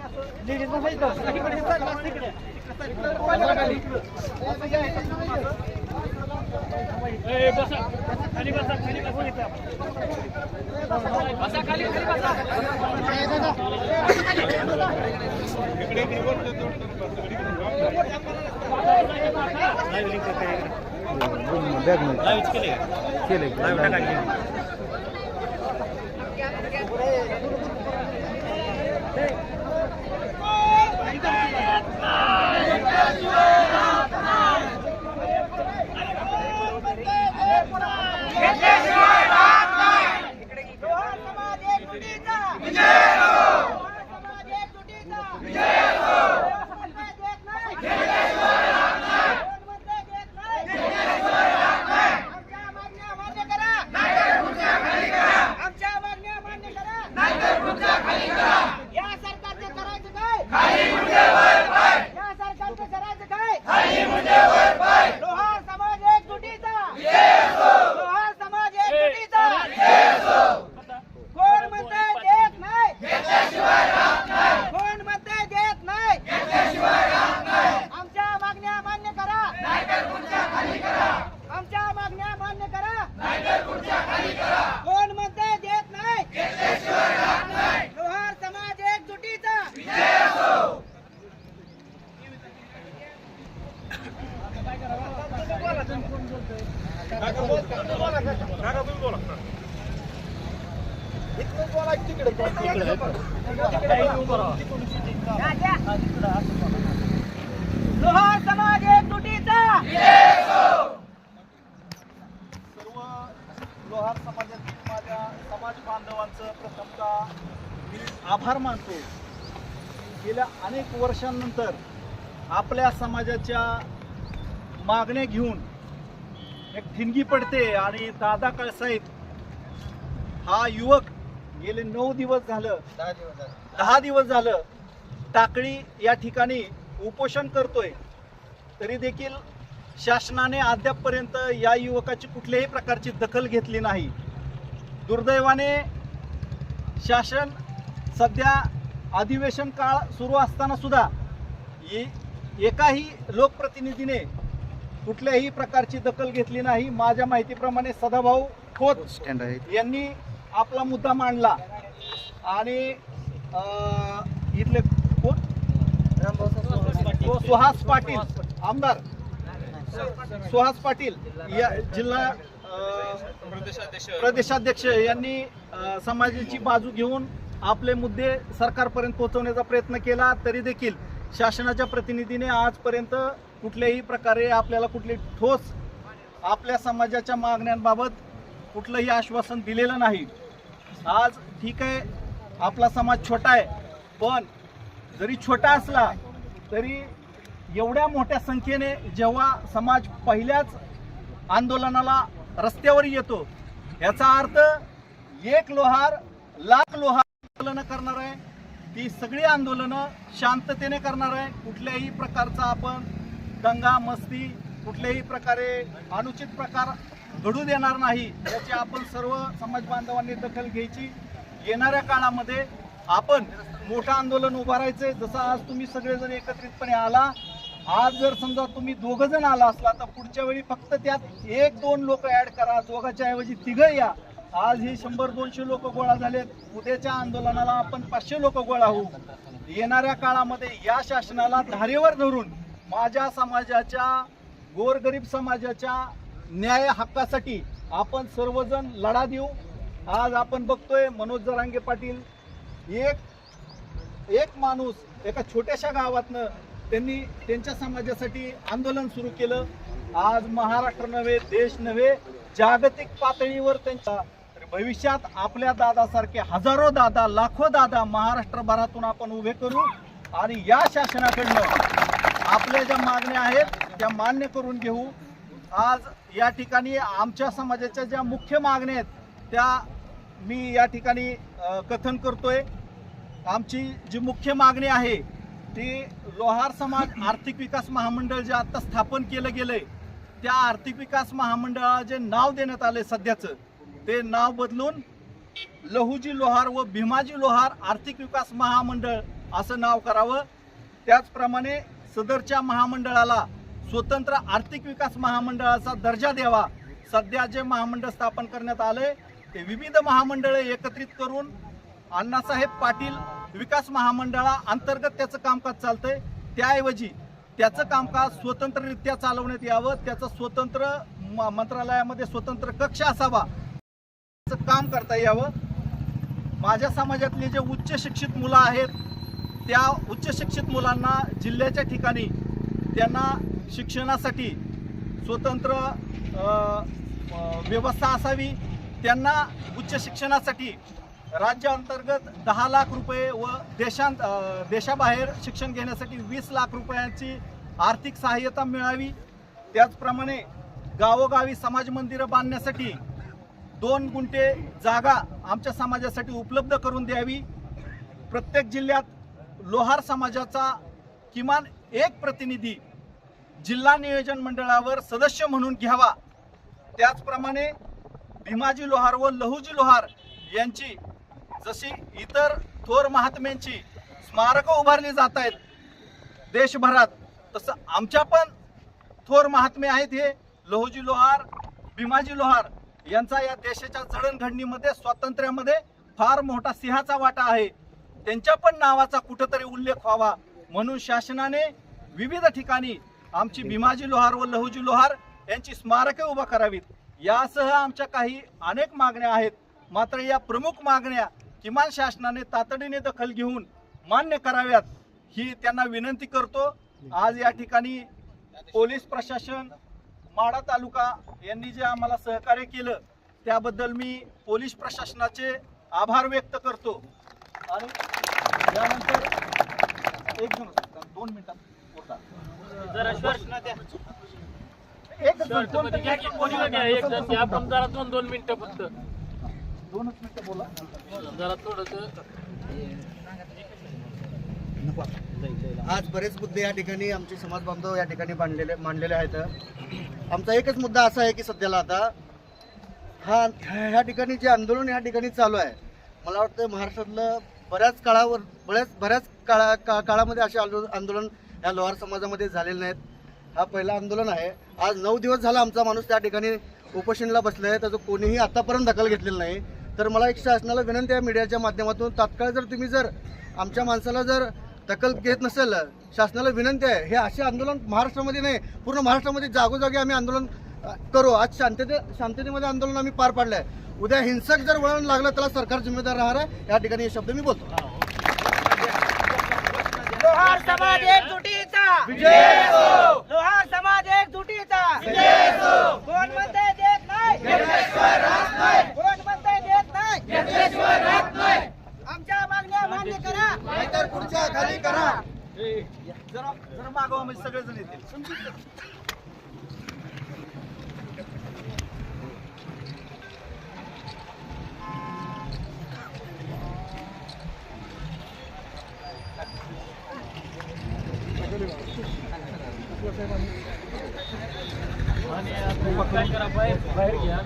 Ladies बसायचं तिकडे side ला, तिकडे. बसा खाली. असं घ्यायचं. ए, बसा. खाली बसा, खाली बसा इथं. बसा खाली, खाली बसा. ए, दादा. समाज एक तुटीचा विजय हो समाज एक तुटीचा विजय हो म्हणताय देत नाही कोण म्हणताय देत नाही आमच्या मागण्या मान्य करा आमच्या मागण्या मान्य करा या सरकारचं करायचं काय या सरकारचं करायचं काय लोहार समाज एक तुटीचा लोहार समाज एक तुटीचा कोण म्हणताय देत नाही कोण म्हणताय देत नाही आमच्या मागण्या मान्य करा आमच्या मागण्या मान्य करा कोण म्हणताय देत नाही लोहार समाज एकजुटीचा लोहार समाज एकजुटीचा सर्व लोहार समाजातील माझ्या समाज बांधवांचं प्रथमतः मी आभार मानतो गेल्या अनेक वर्षांनंतर आपल्या समाजाच्या मागण्या घेऊन एक ठिणगी पडते आणि दादा कळसाहेब हा युवक गेले नऊ दिवस झालं. दहा दिवस झालं. टाकळी या ठिकाणी उपोषण करतोय. तरी देखील शासनाने अद्यापपर्यंत या युवकाची कुठल्याही प्रकारची दखल घेतली नाही. दुर्दैवाने शासन सध्या अधिवेशन काळ सुरू असताना सुद्धा एकाही लोकप्रतिनिधीने कुठल्याही प्रकारची दखल घेतली नाही. माझ्या माहितीप्रमाणे सदाभाऊ खोत स्टँड आहे यांनी आपला मुद्दा मांडला. आणि इथले कोण? सुहास पाटील. आमदार. सुहास पाटील या जिल्हा प्रदेशाध्यक्ष यांनी समाजाची बाजू घेऊन आपले मुद्दे सरकारपर्यंत पोहोचवण्याचा प्रयत्न केला. तरी देखील शासनाच्या प्रतिनिधीने आजपर्यंत कुठल्याही प्रकारे आपल्याला कुठली ठोस आपल्या समाजाच्या मागण्यांबाबत कुठलंही आश्वासन दिलेलं नाही. आज ठीक आहे आपला समाज छोटा आहे पण जरी छोटा असला तरी एवढ्या मोठ्या संख्येने जेव्हा समाज पहिल्याच आंदोलनाला रस्त्यावर येतो याचा अर्थ एक लोहार लाख लोहार आंदोलनं करणार आहे. ती सगळी आंदोलनं शांततेने करणार आहे. कुठल्याही प्रकारचा आपण दंगा मस्ती कुठल्याही प्रकारे अनुचित प्रकार घडू देणार नाही याची आपण सर्व समाज बांधवांनी दखल घ्यायची. येणाऱ्या काळामध्ये आपण मोठं आंदोलन उभारायचंय जसं आज तुम्ही सगळेजण एकत्रितपणे आला आज जर समजा तुम्ही दोघ जण आला असला तर पुढच्या वेळी फक्त त्यात एक दोन लोक ऍड करा. दोघाच्या ऐवजी तिघं या. आज हे शंभर दोनशे लोक गोळा झालेत. उद्याच्या आंदोलनाला आपण पाचशे लोक गोळा होऊ. येणाऱ्या काळामध्ये या शासनाला धारेवर धरून माझ्या समाजाच्या गोरगरीब समाजाच्या न्याय हक्कासाठी आपण सर्वजण लढा देऊ. आज आपण बघतोय मनोज जरांगे पाटील. एक एक माणूस एका छोट्याशा गावातनं त्यांनी त्यांच्या समाजासाठी आंदोलन सुरू केलं. आज महाराष्ट्र नव्हे देश नव्हे जागतिक पातळीवर त्यांच्या भविष्यात आपल्या दादासारखे हजारो दादा लाखो दादा महाराष्ट्रभरातून आपण उभे करू. आणि या शासनाकडनं आपल्या ज्या मागण्या आहेत त्या मान्य करून घेऊ. आज या ठिकाणी आमच्या समाजाच्या ज्या मुख्य मागण्या आहेत त्या मी या ठिकाणी कथन करतोय. आमची जी मुख्य मागणी आहे ती लोहार समाज आर्थिक विकास महामंडळ जे आता स्थापन केलं गेलंय त्या आर्थिक विकास महामंडळाला जे नाव देण्यात आलंय सध्याचं ते नाव बदलून लहुजी लोहार व भीमाजी लोहार आर्थिक विकास महामंडळ असं नाव करावं. त्याचप्रमाणे सदरच्या महामंडळाला स्वतंत्र आर्थिक विकास महामंडळाचा दर्जा द्यावा. सध्या जे महामंडळ स्थापन करण्यात आले ते विविध महामंडळे एकत्रित करून अण्णासाहेब पाटील विकास महामंडळा अंतर्गत त्याचं कामकाज चालतंय. त्याऐवजी त्याचं कामकाज स्वतंत्ररित्या चालवण्यात यावं. त्याचं स्वतंत्र म- मंत्रालयामध्ये स्वतंत्र कक्ष असावा. त्याचं काम करता यावं. माझ्या समाजातले जे उच्च शिक्षित मुलं आहेत त्या उच्च शिक्षित मुलांना जिल्ह्याच्या ठिकाणी त्यांना शिक्षणासाठी स्वतंत्र व्यवस्था असावी. त्यांना उच्च शिक्षणासाठी राज्याअंतर्गत दहा लाख रुपये व देशांत देशाबाहेर शिक्षण घेण्यासाठी वीस लाख रुपयांची आर्थिक सहाय्यता मिळावी. त्याचप्रमाणे गावोगावी समाज मंदिरं बांधण्यासाठी दोन गुंठे जागा आमच्या समाजासाठी उपलब्ध करून द्यावी. प्रत्येक जिल्ह्यात लोहार समाजाचा किमान एक प्रतिनिधी जिल्हा नियोजन मंडळावर सदस्य म्हणून घ्यावा. त्याचप्रमाणे भीमाजी लोहार व लहुजी लोहार यांची जशी इतर थोर महात्म्यांची स्मारकं उभारली जात आहेत देशभरात तसं आमच्या पण थोर महात्मे आहेत हे. लहुजी लोहार भीमाजी लोहार यांचा या देशाच्या जडणघडणीमध्ये स्वातंत्र्यामध्ये फार मोठा सिंहाचा वाटा आहे. त्यांच्या पण नावाचा कुठंतरी उल्लेख व्हावा. म्हणून शासनाने विविध ठिकाणी आमची भीमाजी लोहार व लहुजी लोहार यांची स्मारके उभा करावीत. यासह आमच्या काही अनेक मागण्या आहेत. मात्र या प्रमुख मागण्या किमान शासनाने तातडीने दखल घेऊन मान्य कराव्यात ही त्यांना विनंती करतो. आज या ठिकाणी पोलीस प्रशासन माढा तालुका यांनी जे आम्हाला सहकार्य केलं त्याबद्दल मी पोलीस प्रशासनाचे आभार व्यक्त करतो. आणि यानंतर एक मिनिट दोन मिनिटात. आपण जरा दोन दोन मिनिटं फक्त. दोनच मिनिटं बोला. जरा थोडस आज बरेच मुद्दे या ठिकाणी आमचे समाज बांधव या ठिकाणी मांडलेले मांडलेले आहेत. आमचा एकच मुद्दा असा आहे की सध्याला आता हा ह्या ठिकाणी जे आंदोलन या ठिकाणी चालू आहे. मला वाटतं महाराष्ट्रातलं बऱ्याच काळावर बऱ्याच बऱ्याच काळा का काळामध्ये असे आंदोलन आंदोलन या लोहार समाजामध्ये झालेले नाहीत. हा पहिला आंदोलन आहे. आज नऊ दिवस झाला आमचा माणूस त्या ठिकाणी उपोषणला बसला आहे त्याचं कोणीही आत्तापर्यंत दखल घेतलेलं नाही. तर मला एक शासनाला विनंती आहे मीडियाच्या माध्यमातून तात्काळ जर तुम्ही जर आमच्या माणसाला जर दखल घेत नसेल शासनाला विनंती आहे हे असे आंदोलन महाराष्ट्रामध्ये नाही पूर्ण महाराष्ट्रामध्ये जागोजागी आम्ही आंदोलन करू. आज शांतते शांततेमध्ये आंदोलन आम्ही पार पाडलं आहे उद्या हिंसक जर वळण लागलं त्याला सरकार जिम्मेदार राहणार आहे. या ठिकाणी हे शब्द मी बोलतो. लोहार समाज एकजुटीचा. लोहार समाज एकजुटीचा. कोण म्हणतंय देत नाही. कोण म्हणतंय देत नाही. आमच्या मागण्या मान्य करा. नाहीतर पुढच्या खाली करा. जरा जरा मागवा म्हणजे सगळेजण येतील. बाहेर बाहेर घ्या